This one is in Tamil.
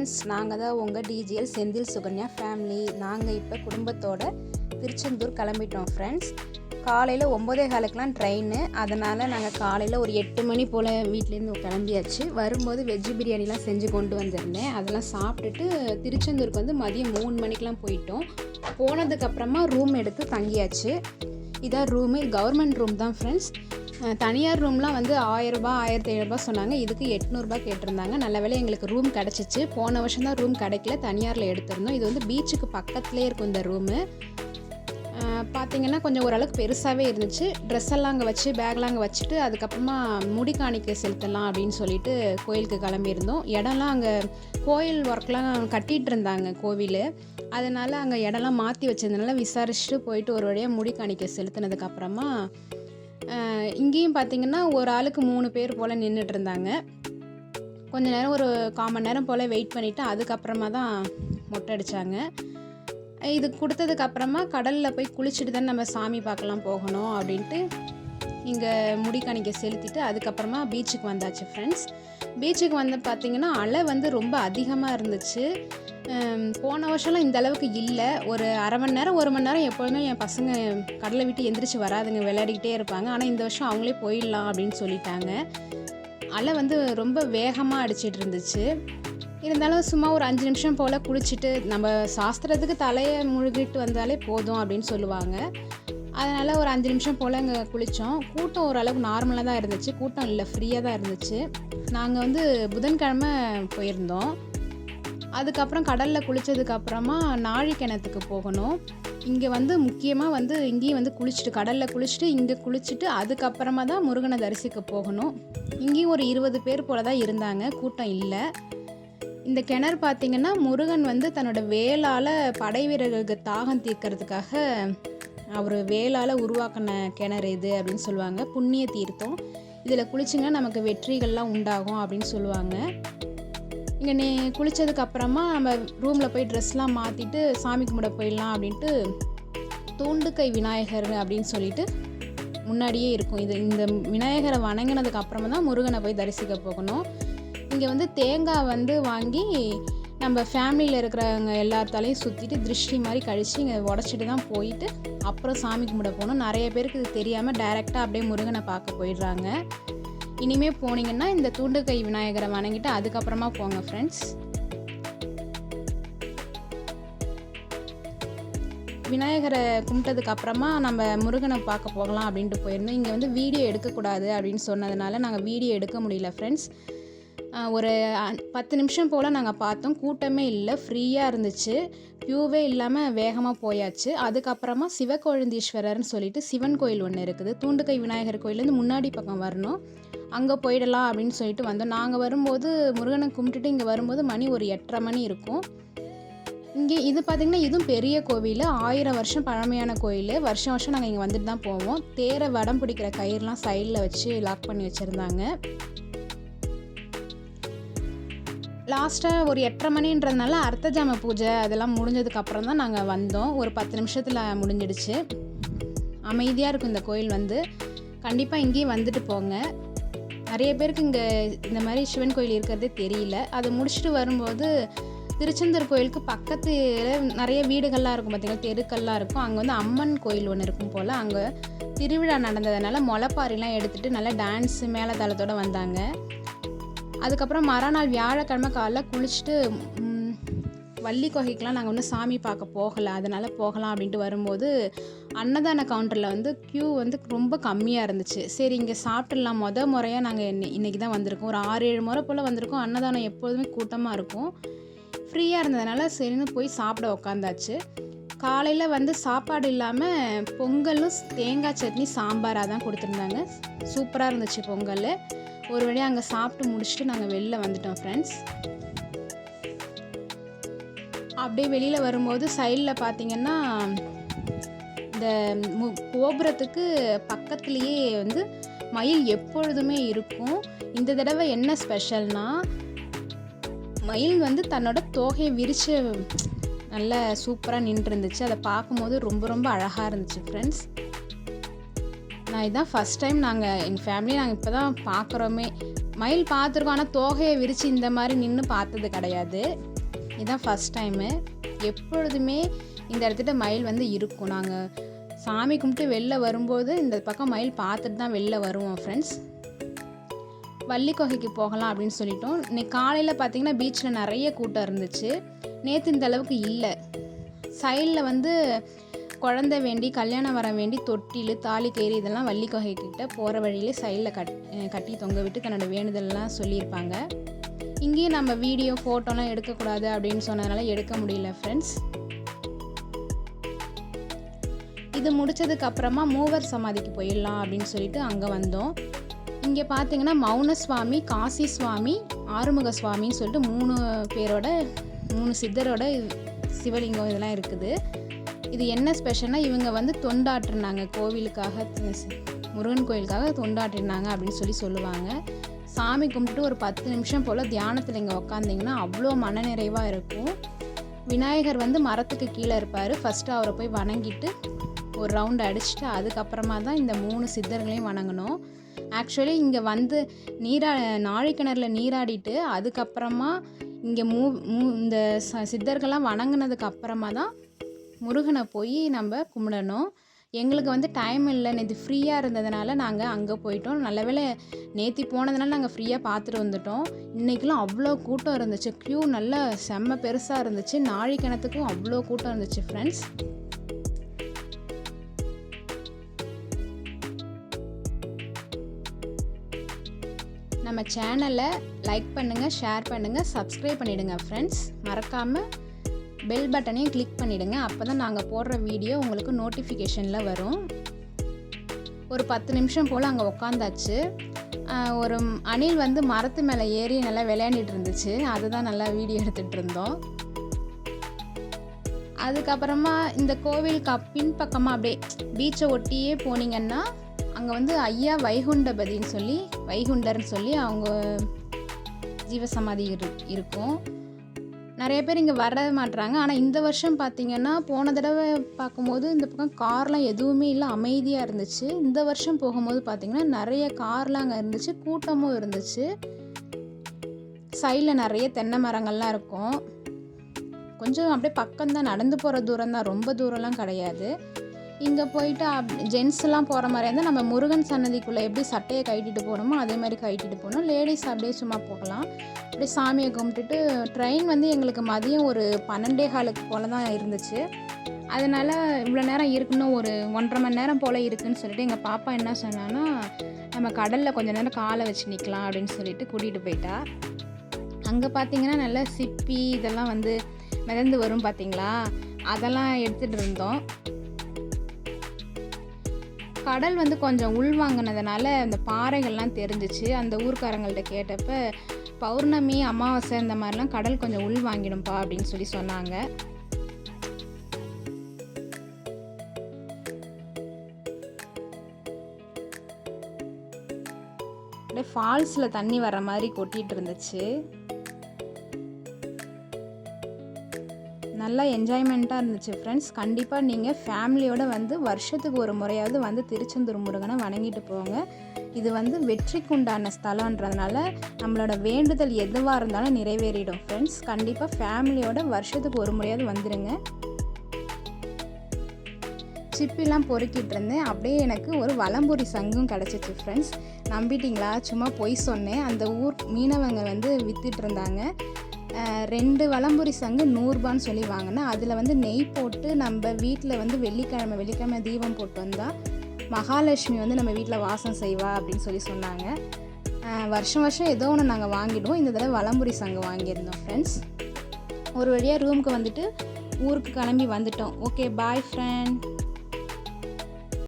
ஃப்ரெண்ட்ஸ் நாங்கள் தான் உங்கள் டிஜிஎல் செந்தில் சுகன்யா ஃபேமிலி நாங்கள் இப்போ குடும்பத்தோட திருச்செந்தூர் கிளம்பிட்டோம் ஃப்ரெண்ட்ஸ். காலையில் ஒம்போதே காலுக்கெலாம் ட்ரெயின் அதனால் நாங்கள் காலையில் ஒரு எட்டு மணி போல் வீட்லேருந்து கிளம்பியாச்சு. வரும்போது வெஜ்ஜு பிரியாணிலாம் செஞ்சு கொண்டு வந்திருந்தேன். அதெல்லாம் சாப்பிட்டுட்டு திருச்செந்தூருக்கு வந்து மதியம் மூணு மணிக்கெலாம் போயிட்டோம். போனதுக்கப்புறமா ரூம் எடுத்து தங்கியாச்சு. இதான் ரூமு கவர்மெண்ட் ரூம் தான் ஃப்ரெண்ட்ஸ். தனியார் ரூம்லாம் வந்து ஆயிரரூபா ஆயிரத்தி ஏழுரூபா சொன்னாங்க. இதுக்கு எட்நூறுபா கேட்டிருந்தாங்க. நல்ல வேளை எங்களுக்கு ரூம் கிடச்சிச்சு. போன வருஷம் தான் ரூம் கிடைக்கல. தனியாரில் எடுத்திருந்தோம். இது வந்து பீச்சுக்கு பக்கத்துலேயே இருக்கும் இந்த ரூமு. பார்த்தீங்கன்னா கொஞ்சம் ஓரளவுக்கு பெருசாகவே இருந்துச்சு. ட்ரெஸ் எல்லாம் அங்கே வச்சு பேக்லாம் அங்கே வச்சுட்டு அதுக்கப்புறமா முடி காணிக்கை செலுத்தலாம் அப்படின்னு சொல்லிட்டு கோயிலுக்கு கிளம்பியிருந்தோம். இடம்லாம் அங்கே கோயில் ஒர்க்லாம் கட்டிகிட்டு இருந்தாங்க கோவில். அதனால் அங்கே இடம்லாம் மாற்றி வச்சதுனால விசாரிச்சுட்டு போயிட்டு ஒரு வழியாக முடி காணிக்கை செலுத்தினதுக்கப்புறமா இங்கேயும் பார்த்தீங்கன்னா ஒரு ஆளுக்கு மூணு பேர் போல் நின்றுட்டு இருந்தாங்க கொஞ்ச நேரம் ஒரு காமன் மணி நேரம் போல் வெயிட் பண்ணிவிட்டு அதுக்கப்புறமா தான் மொட்டை அடித்தாங்க இது கொடுத்ததுக்கப்புறமா கடலில் போய் குளிச்சுட்டு தான் நம்ம சாமி பார்க்கலாம் போகணும் அப்படின்ட்டு இங்கே முடி செலுத்திட்டு அதுக்கப்புறமா பீச்சுக்கு வந்தாச்சு ஃப்ரெண்ட்ஸ் பீச்சுக்கு வந்து பார்த்திங்கன்னா அலை வந்து ரொம்ப அதிகமாக இருந்துச்சு. போன வருஷம்லாம் இந்த அளவுக்கு இல்லை. ஒரு அரை மணி நேரம் ஒரு மணி நேரம் எப்போதுமே என் பசங்க கடலை விட்டு எந்திரிச்சு வராதுங்க விளையாடிக்கிட்டே இருப்பாங்க. ஆனால் இந்த வருஷம் அவங்களே போயிடலாம் அப்படின்னு சொல்லிட்டாங்க. அலை வந்து ரொம்ப வேகமாக அடிச்சிட்டு இருந்துச்சு. இருந்தாலும் சும்மா ஒரு அஞ்சு நிமிஷம் போல் குளிச்சுட்டு நம்ம சாஸ்திரத்துக்கு தலையை முழுகிட்டு வந்தாலே போதும் அப்படின்னு சொல்லுவாங்க. அதனால் ஒரு அஞ்சு நிமிஷம் போல் அங்கே குளித்தோம் கூட்டம் ஓரளவுக்கு நார்மலாக தான் இருந்துச்சு. கூட்டம் இல்லை ஃப்ரீயாக தான் இருந்துச்சு. நாங்கள் வந்து புதன்கிழமை போயிருந்தோம். அதுக்கப்புறம் கடலில் குளித்ததுக்கப்புறமா நாழி கிணத்துக்கு போகணும். இங்கே வந்து முக்கியமாக வந்து இங்கேயும் வந்து குளிச்சுட்டு கடலில் குளிச்சுட்டு இங்கே குளிச்சுட்டு அதுக்கப்புறமா தான் முருகனை தரிசிக்க போகணும். இங்கேயும் ஒரு இருபது பேர் போல தான் இருந்தாங்க கூட்டம் இல்லை. இந்த கிணறு பார்த்திங்கன்னா முருகன் வந்து தன்னோட வேலால் படை வீரர்களுக்கு தாகம் தீர்க்கறதுக்காக அவர் வேலால் உருவாக்கின கிணறு இது அப்படின்னு சொல்லுவாங்க புண்ணிய தீர்த்தம். இதில் குளிச்சிங்கன்னா நமக்கு வெற்றிகள்லாம் உண்டாகும் அப்படின்னு சொல்லுவாங்க. இங்கே நீ குளித்ததுக்கு அப்புறமா நம்ம ரூமில் போய் ட்ரெஸ்லாம் மாற்றிட்டு சாமி கும்பிட போயிடலாம் அப்படின்ட்டு தூண்டுக்கை விநாயகர் அப்படின்னு சொல்லிட்டு முன்னாடியே இருக்கும். இது இந்த விநாயகரை வணங்கினதுக்கு அப்புறமா தான் முருகனை போய் தரிசிக்க போகணும். இங்கே வந்து தேங்காய் வந்து வாங்கி நம்ம ஃபேமிலியில் இருக்கிறவங்க எல்லாத்தாலையும் சுற்றிட்டு திருஷ்டி மாதிரி கழித்து இங்கே உடச்சிட்டு தான் போயிட்டு அப்புறம் சாமி கும்பிட போகணும். நிறைய பேருக்கு இது தெரியாமல் டைரெக்டாக அப்படியே முருகனை பார்க்க போயிடுறாங்க. இனிமேல் போனீங்கன்னா இந்த தூண்டுக்கை விநாயகரை வணங்கிட்டு அதுக்கப்புறமா போங்க ஃப்ரெண்ட்ஸ் விநாயகரை கும்பிட்டதுக்கு அப்புறமா நம்ம முருகனை பார்க்க போகலாம் அப்படின்ட்டு போயிருந்தோம். இங்கே வந்து வீடியோ எடுக்கக்கூடாது அப்படின்னு சொன்னதுனால நாங்கள் வீடியோ எடுக்க முடியல ஃப்ரெண்ட்ஸ் ஒரு பத்து நிமிஷம் போல் நாங்கள் பார்த்தோம். கூட்டமே இல்லை. ஃப்ரீயாக இருந்துச்சு. க்யூவே இல்லாமல் வேகமாக போயாச்சு. அதுக்கப்புறமா சிவகோழுந்தீஸ்வரர்னு சொல்லிட்டு சிவன் கோயில் ஒன்று இருக்குது. தூண்டுக்கை விநாயகர் கோயிலேருந்து முன்னாடி பக்கம் வரணும். அங்கே போயிடலாம் அப்படின்னு சொல்லிட்டு வந்தோம். நாங்கள் வரும்போது முருகனை கும்பிட்டுட்டு இங்கே வரும்போது மணி ஒரு எட்டரை மணி இருக்கும். இங்கே இது பார்த்திங்கன்னா இதுவும் பெரிய கோவில். ஆயிரம் வருஷம் பழமையான கோயில். வருஷம் வருஷம் நாங்கள் இங்கே வந்துட்டு தான் போவோம். தேரை வடம் பிடிக்கிற கயிறுலாம் சைடில் வச்சு லாக் பண்ணி வச்சுருந்தாங்க. லாஸ்ட்டாக ஒரு எட்டரை மணின்றதுனால அர்த்தஜாம பூஜை அதெல்லாம் முடிஞ்சதுக்கப்புறம் தான் நாங்கள் வந்தோம். ஒரு பத்து நிமிஷத்தில் முடிஞ்சிடுச்சு. அமைதியாக இருக்கும் இந்த கோயில் வந்து. கண்டிப்பாக இங்கேயும் வந்துட்டு போங்க. நிறைய பேருக்கு இங்கே இந்த மாதிரி சிவன் கோயில் இருக்கிறதே தெரியல. அதை முடிச்சுட்டு வரும்போது திருச்செந்தூர் கோயிலுக்கு பக்கத்தில் நிறைய வீடுகள்லாம் இருக்கும் பார்த்தீங்கன்னா தெருக்கள்லாம் இருக்கும். அங்கே வந்து அம்மன் கோயில் ஒன்று இருக்கும் போல். அங்கே திருவிழா நடந்ததுனால முளைப்பாரிலாம் எடுத்துகிட்டு நல்லா டான்ஸு மேலதாளத்தோடு வந்தாங்க. அதுக்கப்புறம் மறுநாள் வியாழக்கிழமை காலைல குளிச்சுட்டு வள்ளி குகைக்கெலாம் நாங்கள் ஒன்றும் சாமி பார்க்க போகலை. அதனால் போகலாம் அப்படின்ட்டு வரும்போது அன்னதான கவுண்டரில் வந்து க்யூ வந்து ரொம்ப கம்மியாக இருந்துச்சு. சரி இங்கே சாப்பிட்டுடலாம். மொத முறையாக நாங்கள் இன்னை இன்றைக்கி தான் வந்திருக்கோம். ஒரு ஆறு ஏழு முறை போல் வந்திருக்கோம். அன்னதானம் எப்போதுமே கூட்டமாக இருக்கும். ஃப்ரீயாக இருந்ததுனால சரின்னு போய் சாப்பிட உக்காந்தாச்சு. காலையில் வந்து சாப்பாடு இல்லாமல் பொங்கலும் தேங்காய் சட்னி சாம்பாராக தான் கொடுத்துருந்தாங்க. சூப்பராக இருந்துச்சு பொங்கல். ஒரு வழியாக அங்கே சாப்பிட்டு முடிச்சுட்டு நாங்கள் வெளில வந்துட்டோம் ஃப்ரெண்ட்ஸ் அப்படியே வெளியில் வரும்போது சைடில் பார்த்தீங்கன்னா இந்த மு கோபுரத்துக்கு பக்கத்துலேயே வந்து மயில் எப்பொழுதுமே இருக்கும். இந்த தடவை என்ன ஸ்பெஷல்னால் மயில் வந்து தன்னோட தோகையை விரித்து நல்ல சூப்பராக நின்று இருந்துச்சு அதை பார்க்கும்போது ரொம்ப ரொம்ப அழகாக இருந்துச்சு ஃப்ரெண்ட்ஸ் நான் இதுதான் ஃபஸ்ட் டைம் நாங்கள் எங்கள் ஃபேமிலி நாங்கள் இப்போ தான் பார்க்குறோமே மயில் பார்த்துருக்கோம் ஆனால் தோகையை விரித்து இந்த மாதிரி நின்று பார்த்தது கிடையாது. இதுதான் ஃபஸ்ட் டைமு எப்பொழுதுமே இந்த இடத்துல மயில் வந்து இருக்கும். நாங்கள் சாமி கும்பிட்டு வெளில வரும்போது இந்த பக்கம் மயில் பார்த்துட்டு தான் வெளில வருவோம் ஃப்ரெண்ட்ஸ் வள்ளி குகைக்கு போகலாம் அப்படின்னு சொல்லிட்டோம். இன்னைக்கு காலையில் பார்த்தீங்கன்னா பீச்சில் நிறைய கூட்டம் இருந்துச்சு. நேற்று இந்த அளவுக்கு இல்லை. சைடில் வந்து குழந்தை வேண்டி கல்யாணம் வர வேண்டி தொட்டில் தாலி கயிறு இதெல்லாம் வள்ளி குகை கிட்ட போகிற வழியிலே சைடில் கட் கட்டி தொங்க விட்டு தன்னோட வேண்டுதல்லாம் சொல்லியிருப்பாங்க. இங்கேயும் நம்ம வீடியோ ஃபோட்டோலாம் எடுக்கக்கூடாது அப்படின்னு சொன்னதுனால எடுக்க முடியல ஃப்ரெண்ட்ஸ் இது முடிச்சதுக்கு அப்புறமா மூவர் சமாதிக்கு போயிடலாம் அப்படின்னு சொல்லிட்டு அங்கே வந்தோம். இங்கே பார்த்தீங்கன்னா மௌன சுவாமி காசி சுவாமி ஆறுமுக சுவாமின்னு சொல்லிட்டு மூணு பேரோட மூணு சித்தரோட சிவலிங்கம் இதெல்லாம் இருக்குது. இது என்ன ஸ்பெஷல்னால் இவங்க வந்து தொண்டாற்றினாங்க. கோவிலுக்காக முருகன் கோயிலுக்காக தொண்டாட்டினாங்க அப்படின்னு சொல்லி சொல்லுவாங்க. சாமி கும்பிட்டு ஒரு பத்து நிமிஷம் போல் தியானத்தில் இங்கே உக்காந்திங்கன்னா அவ்வளோ மனநிறைவாக இருக்கும். விநாயகர் வந்து மரத்துக்கு கீழே இருப்பார். ஃபஸ்ட்டு அவரை போய் வணங்கிட்டு ஒரு ரவுண்ட் அடிச்சுட்டு அதுக்கப்புறமா தான் இந்த மூணு சித்தர்களையும் வணங்கணும். ஆக்சுவலி இங்கே வந்து நீரா நாழிக்கிணறுல நீராடிட்டு அதுக்கப்புறமா இங்கே மூ மூ இந்த ச சித்தர்கள்லாம் வணங்கினதுக்கு அப்புறமா தான் முருகனை போய் நம்ம கும்பிடணும். எங்களுக்கு வந்து டைம் இல்லை. நேற்று ஃப்ரீயாக இருந்ததுனால நாங்கள் அங்கே போயிட்டோம். நல்ல வேலை நேற்று போனதுனால நாங்கள் ஃப்ரீயாக பார்த்துட்டு வந்துட்டோம். இன்றைக்கெலாம் அவ்வளோ கூட்டம் இருந்துச்சு. க்யூ நல்லா செம்ம பெருசாக இருந்துச்சு. நாழி கிணத்துக்கும் அவ்வளோ கூட்டம் இருந்துச்சு ஃப்ரெண்ட்ஸ் நம்ம சேனலை லைக் பண்ணுங்கள் ஷேர் பண்ணுங்கள் சப்ஸ்கிரைப் பண்ணிவிடுங்க ஃப்ரெண்ட்ஸ் மறக்காமல் பெல் பட்டனையும் கிளிக் பண்ணிவிடுங்க அப்போ தான் நாங்கள் போடுற வீடியோ உங்களுக்கு நோட்டிஃபிகேஷனில் வரும். ஒரு பத்து நிமிஷம் போல் அங்கே உக்காந்தாச்சு. ஒரு அணில் வந்து மரத்து மேலே ஏறி நல்லா விளையாண்டுட்டு இருந்துச்சு. அதுதான் நல்லா வீடியோ எடுத்துகிட்டு இருந்தோம். அதுக்கப்புறமா இந்த கோவிலுக்கு பின்பக்கமாக அப்படியே பீச்சை ஒட்டியே போனீங்கன்னா அங்கே வந்து ஐயா வைகுண்டபதின்னு சொல்லி வைகுண்டர்னு சொல்லி அவங்க ஜீவசமாதி இரு இருக்கும். நிறைய பேர் இங்கே வர மாட்டுறாங்க ஆனால் இந்த வருஷம் பார்த்திங்கன்னா போன தடவை பார்க்கும்போது இந்த பக்கம் கார்லாம் எதுவுமே இல்லை அமைதியாக இருந்துச்சு. இந்த வருஷம் போகும்போது பார்த்திங்கன்னா நிறைய கார்லாம் அங்கே இருந்துச்சு கூட்டமும் இருந்துச்சு. சைடில் நிறைய தென்னை மரங்கள்லாம் இருக்கும். கொஞ்சம் அப்படியே பக்கம்தான் நடந்து போகிற தூரம் தான் ரொம்ப தூரம்லாம் கிடையாது. இங்கே போயிட்டு அப் ஜென்ஸ்லாம் போகிற மாதிரி இருந்தால் நம்ம முருகன் சன்னதிக்குள்ளே எப்படி சட்டையை கட்டிட்டு போகணுமோ அதே மாதிரி கட்டிட்டு போகணும். லேடிஸ் அப்படியே சும்மா போகலாம். அப்படியே சாமியை கும்பிட்டுட்டு ட்ரெயின் வந்து எங்களுக்கு மதியம் ஒரு பன்னெண்டே காலுக்கு போல் தான் இருந்துச்சு. அதனால் இவ்வளோ நேரம் இருக்குன்னு ஒரு ஒன்றரை மணி நேரம் போல் இருக்குதுன்னு சொல்லிட்டு எங்கள் பாப்பா என்ன சொன்னான்னா நம்ம கடலில் கொஞ்சம் நேரம் காலை வச்சு நிற்கலாம் அப்படின்னு சொல்லிட்டு கூட்டிகிட்டு போயிட்டா. அங்கே பார்த்தீங்கன்னா நல்லா சிப்பி இதெல்லாம் வந்து மிதந்து வரும் பார்த்தீங்களா அதெல்லாம் எடுத்துகிட்டு இருந்தோம். கடல் வந்து கொஞ்சம் உள்வாங்கினதுனால அந்த பாறைகள்லாம் தெரிஞ்சிச்சு. அந்த ஊர்க்காரங்கள்ட்ட கேட்டப்ப பௌர்ணமி அமாவாசை இந்த மாதிரிலாம் கடல் கொஞ்சம் உள் வாங்கிடும்ப்பா அப்படின்னு சொல்லி சொன்னாங்க. அப்படியே ஃபால்ஸில் தண்ணி வர மாதிரி கொட்டிகிட்டு இருந்துச்சு. நல்லா என்ஜாய்மெண்ட்டாக இருந்துச்சு ஃப்ரெண்ட்ஸ் கண்டிப்பாக நீங்கள் ஃபேமிலியோடு வந்து வருஷத்துக்கு ஒரு முறையாவது வந்து திருச்செந்தூர் முருகனை வணங்கிட்டு போங்க. இது வந்து வெற்றிக்குண்டான ஸ்தலன்றதுனால நம்மளோட வேண்டுதல் எதுவாக இருந்தாலும் நிறைவேறிடும் ஃப்ரெண்ட்ஸ் கண்டிப்பாக ஃபேமிலியோட வருஷத்துக்கு ஒரு முறையாவது வந்துடுங்க சிப்பிலாம் பொறுக்கிட்டு இருந்தேன். அப்படியே எனக்கு ஒரு வலம்புரி சங்கும் கிடச்சிச்சு ஃப்ரெண்ட்ஸ் நம்பிட்டிங்களா? சும்மா பொய் சொன்னேன். அந்த ஊர் மீனவங்க வந்து விற்றுட்டு இருந்தாங்க. ரெண்டு வலம்புரி சங்கு நூறுரூபான்னு சொல்லி வாங்கினேன் அதில் வந்து நெய் போட்டு நம்ம வீட்டில் வந்து வெள்ளிக்கிழமை வெள்ளிக்கிழமை தீபம் போட்டு வந்தால் மகாலட்சுமி வந்து நம்ம வீட்டில் வாசம் செய்வா அப்படின்னு சொல்லி சொன்னாங்க. வருஷம் வருஷம் ஏதோ ஒன்று நாங்கள் வாங்கிடுவோம். இந்த தடவை வலம்புரி சங்கு வாங்கியிருந்தோம் ஃப்ரெண்ட்ஸ் ஒரு வழியாக ரூமுக்கு வந்துட்டு ஊருக்கு கிளம்பி வந்துட்டோம். Okay bye friend